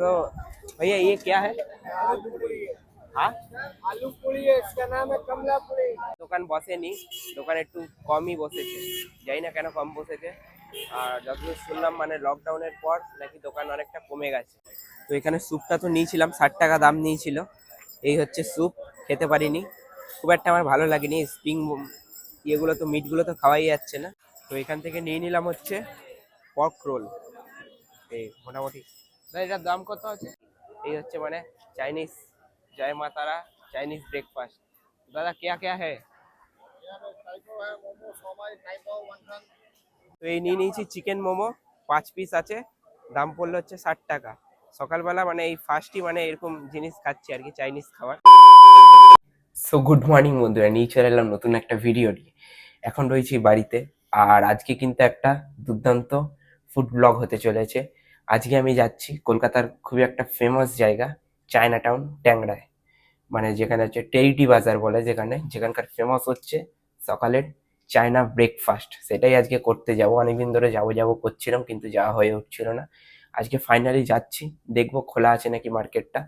तो भैया ये क्या है हाँ আলু পুরি है इसका नाम है कमला पुरी দোকান বসেনি দোকান একটু কমই বসেছে জানি না কেন কম বসেছে আর যতদূর শুনলাম মানে লকডাউনের পর নাকি দোকান অনেকটা কমে গেছে তো এখানে স্যুপটা তো নিয়েছিলাম ষাট টাকা দাম নিয়েছিল এই হচ্ছে স্যুপ খেতে পারিনি খুব একটা আমার ভালো লাগেনি স্প্রিং ইয়েগুলো তো মিটগুলো তো খাওয়াই যাচ্ছে না তো এখান থেকে নিয়ে নিলাম হচ্ছে পর্ক রোল এই মোটামুটি দাদা এটার দাম কত আছে? এই হচ্ছে মানে চাইনিজ জয় মা তারা চাইনিজ ব্রেকফাস্ট দাদা, কেয়া কেয়া হে? তো এই নিয়ে নিয়েছি চিকেন মোমো, পাঁচ পিস আছে, দাম পড়ল হচ্ছে ষাট টাকা। সকালবেলা মানে এই ফার্স্টই মানে এরকম জিনিস খাচ্ছি আর কি চাইনিজ খাবার। সো গুড মর্নিং বন্ধুরা, নিয়ে চলে এলাম নতুন একটা ভিডিও নিয়ে। এখন রয়েছি বাড়িতে, আর আজকে কিন্তু একটা দুর্দান্ত ফুড ব্লগ হতে চলেছে। আজকে আমি যাচ্ছি কলকাতার খুবই একটা ফেমাস জায়গা চায়না টাউন ট্যাংরায়। মানে যেখানে হচ্ছে টেরিটি বাজার বলে যেখানে, যেখানকার ফেমাস হচ্ছে সকালের চায়না ব্রেকফাস্ট সেটাই আজকে করতে যাব। অনেকদিন ধরে যাব যাব করছিলাম কিন্তু যাওয়া হয়ে উঠছিল না। আজকে ফাইনালি যাচ্ছি, দেখব খোলা আছে নাকি মার্কেটটা।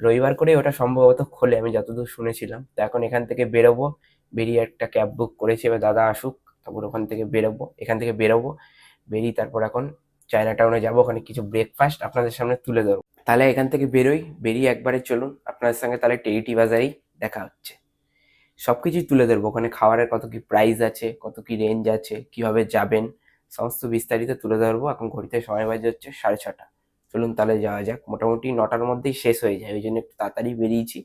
রবিবার করে ওটা সম্ভবত খোলে, আমি যতদূর শুনেছিলাম। তো এখন এখান থেকে বেরোবো, বেরিয়ে একটা ক্যাব বুক করেছি, এবার দাদা আসুক, তারপর ওখান থেকে বেরোবো, এখান থেকে বেরোবো, বেরিয়ে তারপর এখন চায়না টাউনে যাব, ওখানে কিছু ব্রেকফাস্ট আপনাদের সামনে তুলে ধরবো। তাহলে এখান থেকে বেরোই, বেরিয়ে একবারে চলুন, আপনাদের সঙ্গে তাহলে টেরিটি বাজারেই দেখা হচ্ছে। সব কিছুই তুলে ধরবো, ওখানে খাবারের কত কি প্রাইস আছে, কত কি রেঞ্জ আছে, কীভাবে যাবেন, সমস্ত বিস্তারিত তুলে ধরবো। এখন ঘড়িতে সময় বাজে হচ্ছে সাড়ে ছটা। চলুন তাহলে যাওয়া যাক। মোটামুটি নটার মধ্যেই শেষ হয়ে যায়, ওই জন্য একটু তাড়াতাড়ি বেরিয়েছি।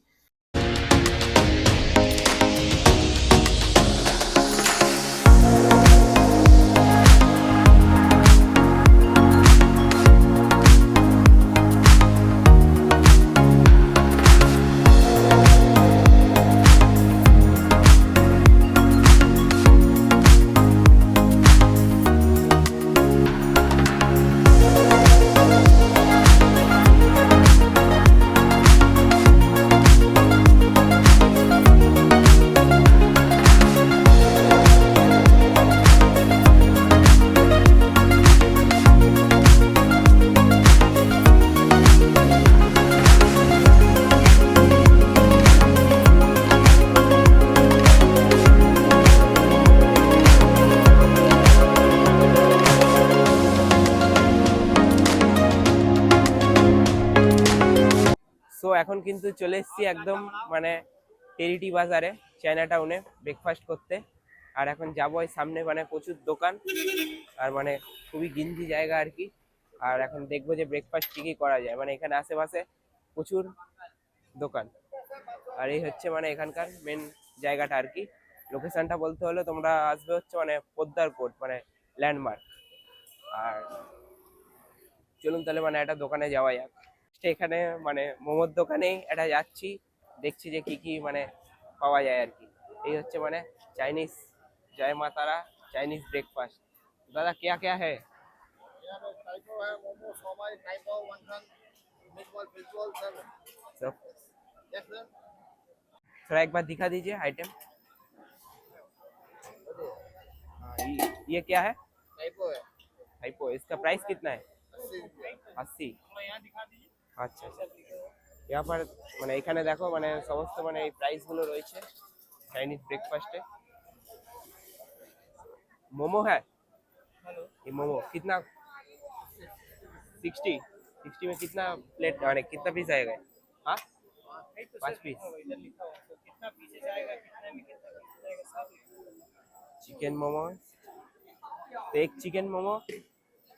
সো এখন কিন্তু চলে এসেছি একদম মানে টেরিটি বাজারে চায়না টাউনে ব্রেকফাস্ট করতে। আর এখন যাব সামনে মানে প্রচুর দোকান। আর মানে খুবই গিঞ্জি জায়গা আর কি। আর এখন দেখব যে ব্রেকফাস্ট কি কি করা যায়। মানে এখানে আশেপাশে প্রচুর দোকান। আর এই হচ্ছে মানে এখানকার মেন জায়গাটা আর কি। লোকেশনটা বলতে হলে তোমরা আসবে হচ্ছে মানে পোদ্দার কোর্ট মানে ল্যান্ডমার্ক আর চলুন তাহলে মানে একটা দোকানে যাওয়া যাক। তো এখানে মানে মোমোর দোকানে এটা যাচ্ছি দেখছি যে কি কি মানে পাওয়া যায় আর কি এই হচ্ছে মানে চাইনিজ জয় মা তারা চাইনিজ ব্রেকফাস্ট দাদা क्या क्या है টাইপো है মোমো সবাই টাইপো ওয়ানখান মিটবল ফিশবল সব सब यस सर थोड़ा एक बार दिखा दीजिए आइटम हाँ, ये, ये क्या है টাইপো है हाइपो इसका प्राइस कितना है 80 रुपया আশি यहाँ दिखा दीजिए আচ্ছা আচ্ছা यहाँ पर মানে এখানে দেখো মানে সমস্ত মানে এই প্রাইসগুলো রয়েছে চাইনিজ ব্রেকফাস্টে मोमो है हेलो ये मोमो कितना सिक्सटी सिक्सटी में कितना प्लेट अरे कितना पीस आएगा हाँ पाँच पीस इधर लिखा हुआ तो कितना पीसेस आएगा कितने में कितना पीसेस आएगा सब चिकन मोमो तो एक चिकन मोमो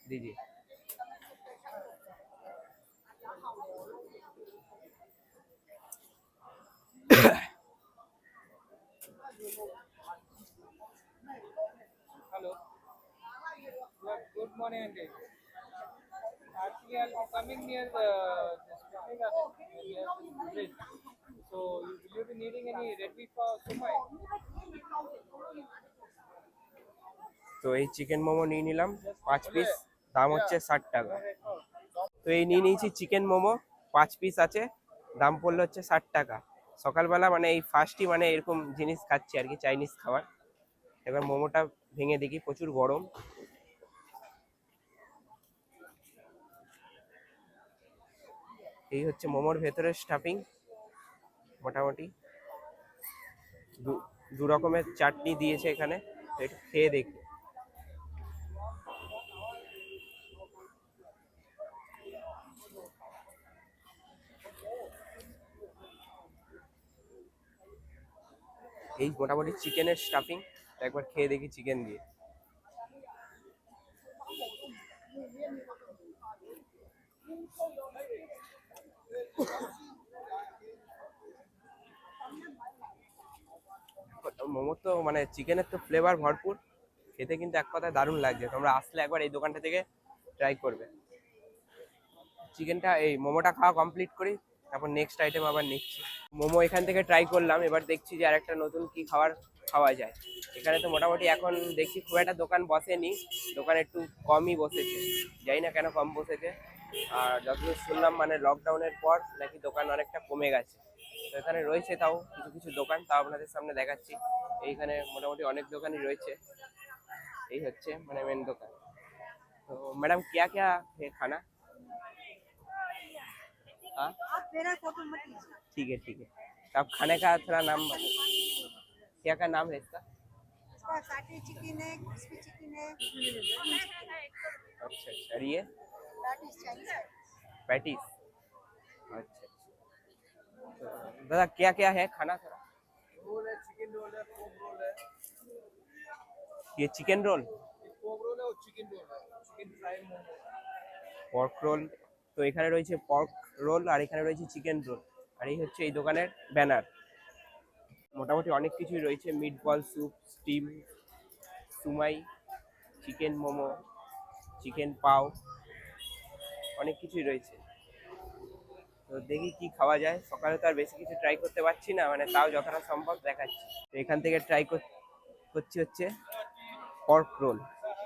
दीजिए Good, good morning, Andy. Actually, I'll be coming near the near bridge. So, will you be needing any red meat for sumai? তো এই চিকেন মোমো নিয়ে নিলাম পাঁচ পিস দাম হচ্ছে ষাট টাকা। তো এই নিয়ে নিয়েছি চিকেন মোমো পাঁচ পিস আছে দাম পড়ল হচ্ছে ষাট টাকা। সকালবেলা মানে এই ফার্স্টই মানে এরকম জিনিস খাচ্ছি আর কি চাইনিজ খাবার। এবার মোমোটা ভেঙে দেখি প্রচুর গরম। এই হচ্ছে মোমোর ভেতরের স্টাফিং মোটামুটি। দু রকমের চাটনি দিয়েছে এখানে, তো একটু খেয়ে দেখি। এই মোটামুটি চিকেনের স্টাফিং একবার খেয়ে দেখি চিকেন দিয়ে। মোমোর তো মানে চিকেনের তো ফ্লেভার ভরপুর। খেতে কিন্তু এক কথায় দারুণ লাগছে। তোমরা আসলে একবার এই দোকানটা থেকে ট্রাই করবে। চিকেনটা এই মোমোটা খাওয়া কমপ্লিট করি, তারপর নেক্সট আইটেম আবার নিচ্ছি। মোমো এখান থেকে ট্রাই করলাম, এবার দেখছি যে আরেকটা নতুন কি খাবার খাওয়া যায়। এখানে তো মোটামুটি এখন দেখছি খুব একটা দোকান বসেনি, দোকান একটু কমই বসেছে। জানি না কেন কম বসেছে। আর যতদূর শুনলাম মানে লকডাউনের পর নাকি দোকান অনেকটা কমে গেছে তো এখানে রয়েছে তাও কিছু কিছু দোকান তাও আপনাদের সামনে দেখাচ্ছি এইখানে মোটামুটি অনেক দোকানই রয়েছে এই হচ্ছে মানে মেন দোকান তো मैडम क्या क्या है खाना हाँ आप मेरा फोटो मत लीजिए ठीक है ठीक है तो आप खाने का थोड़ा नाम बताओ। क्या क्या नाम है इसका इसका साठी चिकन है क्रिस्पी चिकन है अच्छा अच्छा और ये दैट इज चाइनीज पैटीज अच्छा अच्छा तो दादा क्या क्या है खाना थोड़ा रोल है चिकन रोल है पोक रोल है ये चिकन रोल पोक रोल है और चिकन रोल है chicken fry momo pork roll তো এখানে রয়েছে পর্ক রোল আর এখানে রয়েছে চিকেন রোল আর এই হচ্ছে এই দোকানের ব্যানার মোটামুটি অনেক কিছুই রয়েছে meat ball soup steam shumai chicken momo chicken পাও অনেক কিছুই রয়েছে। তো দেখি কি খাওয়া যায়। সকালে তো আর বেশি কিছু ট্রাই করতে পারছি না মানে তাও যতটা সম্ভব দেখাচ্ছি। তো এখান থেকে ট্রাই করছি হচ্ছে পর্ক রোল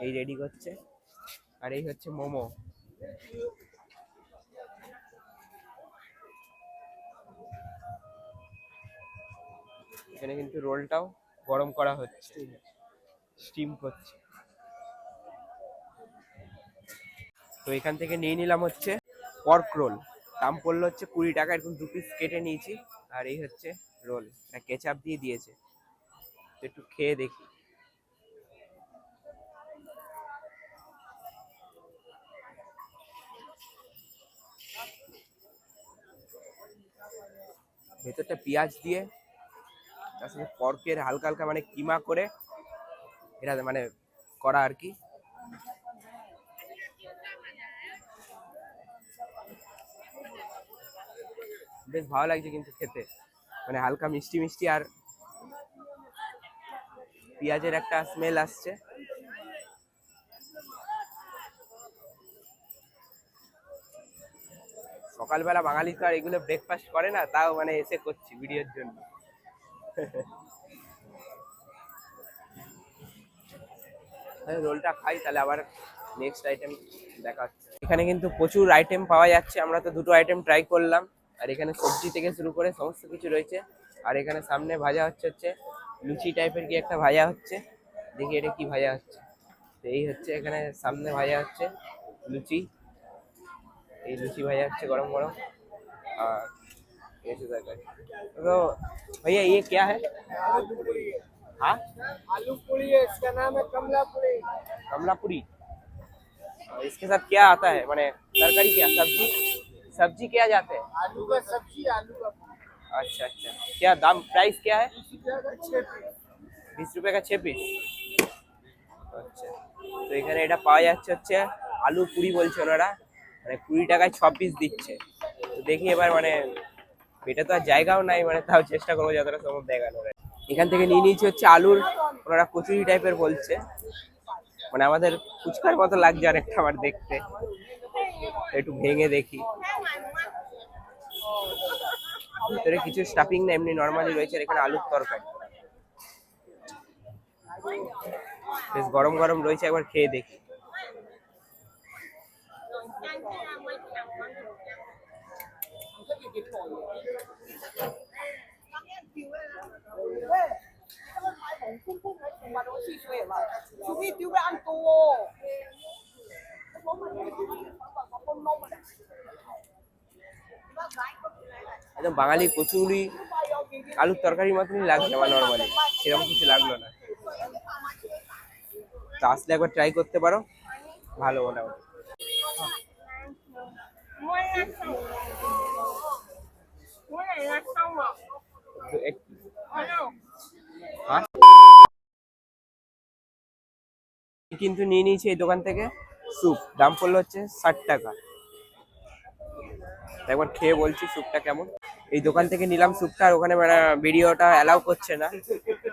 এই রেডি করছে। আর এই হচ্ছে মোমো। এখানে কিন্তু রোলটাও গরম করা হচ্ছে। স্টিম করছে। তো এখান থেকে নিয়ে নিলাম হচ্ছে পর্ক রোল দাম পড়ল হচ্ছে কুড়ি টাকা, এরকম দু পিস কেটে নিয়েছি। আর এই হচ্ছে রোল এটা কেচাপ দিয়ে দিয়েছে। তো একটু খেয়ে দেখি। ভেতরটা পেঁয়াজ দিয়ে, তার সাথে পর্কের হালকা হালকা মানে কিমা করে, এটা মানে করা আর কি। বেশ ভালো লাগছে কিন্তু খেতে। মানে হালকা মিষ্টি মিষ্টি আর পেঁয়াজের একটা স্মেল আসছে। সকালবেলা বাঙালি তো আর এগুলো ব্রেকফাস্ট করে না, তাও মানে এসে করছি ভিডিওর জন্য। রোলটা খাই, তাহলে আবার নেক্সট আইটেম দেখা এখানে কিন্তু প্রচুর আইটেম পাওয়া যাচ্ছে, আমরা তো দুটো আইটেম ট্রাই করলাম। আর এখানে সবজি থেকে শুরু করে সমস্ত কিছু রয়েছে আর এখানে সামনে ভাজা হচ্ছে হচ্ছে লুচি টাইপের কি একটা ভাজা হচ্ছে দেখি এটা কি ভাজা হচ্ছে তো এই হচ্ছে এখানে সামনে ভাজা হচ্ছে লুচি এই লুচি ভাজা হচ্ছে গরম গরম আর ऐसे तरकारी तो भैया ये क्या है आलू पूरी है हाँ आलू पूरी है इसका नाम है कमला पूरी कमलापुरी और इसके साथ क्या आता है मैंने तरकारी क्या सब्जी सब्जी क्या जाते हैं आलू का सब्जी आलू का अच्छा अच्छा क्या दाम प्राइस क्या है छः पीस বিশ রুপে কা ছ পিস আচ্ছা তো এখানে এটা পাওয়া যাচ্ছে হচ্ছে আলু পুরি বলছে ওনারা মানে কুড়ি টাকায় ছ পিস দিচ্ছে তো দেখি এবার মানে পেটে তো আর জায়গাও নাই মানে তাও চেষ্টা করবো যতটা সম্ভব দেখানোর এখান থেকে নিয়ে নিয়েছি হচ্ছে আলুর ওনারা কচুরি টাইপের বলছে মানে আমাদের ফুচকার মতো লাগছে অনেকটা আমার দেখতে একটু ভেঙে দেখি ভিতরে কিছু স্টাফিং না এমনি নরমালি রয়েছে এখানে আলুর তরকারি বেশ গরম গরম রয়েছে একবার খেয়ে দেখি একদম বাঙালি কচুরি আলুর তরকারির মতনই লাগছে আমার নর্মালি সেরকম কিছু লাগল না। তো আসলে একবার ট্রাই করতে পারো, ভালো মোটামুটি হ্যাঁ? কিন্তু নিয়ে নিয়েছি এই দোকান থেকে স্যুপ। দাম পড়ল হচ্ছে ষাট টাকা। একবার খেয়ে বলছি স্যুপটা কেমন। এই দোকান থেকে নিলাম স্যুপটা, আর ওখানে মানে ভিডিওটা অ্যালাউ করছে না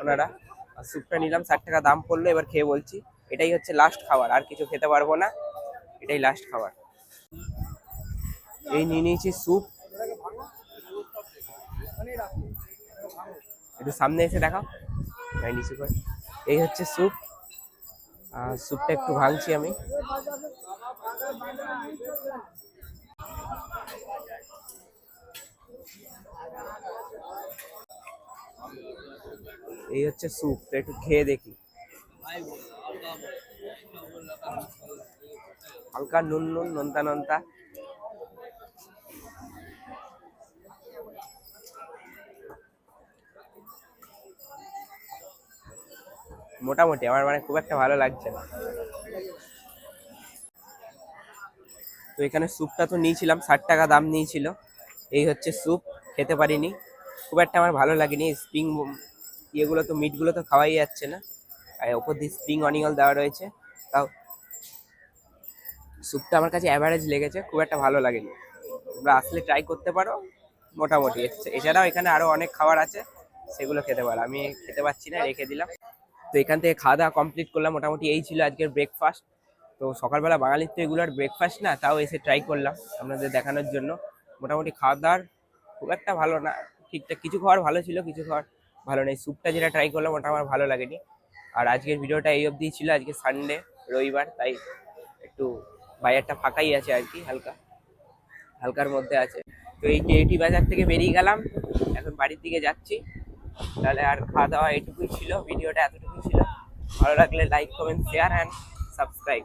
ওনারা। স্যুপটা নিলাম, ষাট টাকা দাম পড়ল, এবার খেয়ে বলছি, এটাই হচ্ছে লাস্ট খাবার, আর কিছু খেতে পারব না, এটাই লাস্ট খাবার। এই নিয়ে নিয়েছি স্যুপ। একটু সামনে এসে দেখাও। এই হচ্ছে স্যুপ। স্যুপটা একটু ভাঙছি আমি। এই হচ্ছে স্যুপ একটু খেয়ে দেখি। হালকা নুন নুন, নোনতা নোনতা। মোটামুটি, আমার মানে খুব একটা ভালো লাগছে না। তো এখানে স্যুপটা তো নিয়েছিলাম, ষাট টাকা দাম নিয়েছিল। এই হচ্ছে স্যুপ, খেতে পারিনি। খুব একটা আমার ভালো লাগেনি স্প্রিং ইয়েগুলো তো মিটগুলো তো খাওয়াই যাচ্ছে না। আর ওপর দিয়ে স্প্রিং অনিয়ল দেওয়া রয়েছে, তাও স্যুপটা আমার কাছে অ্যাভারেজ লেগেছে, খুব একটা ভালো লাগেনি। তোমরা আসলে ট্রাই করতে পারো, মোটামুটি। এছ- এছাড়াও এখানে আরও অনেক খাবার আছে, সেগুলো খেতে পারো। আমি খেতে পাচ্ছি না, রেখে দিলাম। তো এখান থেকে খাওয়া দাওয়া কমপ্লিট করলাম, মোটামুটি এই ছিল আজকের ব্রেকফাস্ট তো সকালবেলা বাঙালির তো এগুলোর ব্রেকফাস্ট না, তাও এসে ট্রাই করলাম, আপনাদের দেখানোর জন্য। মোটামুটি খাওয়া দাওয়ার খুব একটা ভালো না। ঠিকঠাক কিছু খাওয়ার ভালো ছিল, কিছু খাওয়ার ভালো নেই। স্যুপটা যেটা ট্রাই করলাম ওটা আমার ভালো লাগেনি। আর আজকের ভিডিওটা এই অবধি ছিল। আজকে সানডে রবিবার, তাই একটু বাজারটা ফাঁকাই আছে আর কি, হালকা। হালকার মধ্যে আছে। তো এই টেটি বাজার থেকে বেরিয়ে গেলাম। এখন বাড়ির দিকে যাচ্ছি। তাহলে আর খাওয়া দাওয়া এটুকুই ছিল, ভিডিওটা এতটুকুই ছিল। ভালো লাগলে like comment share and subscribe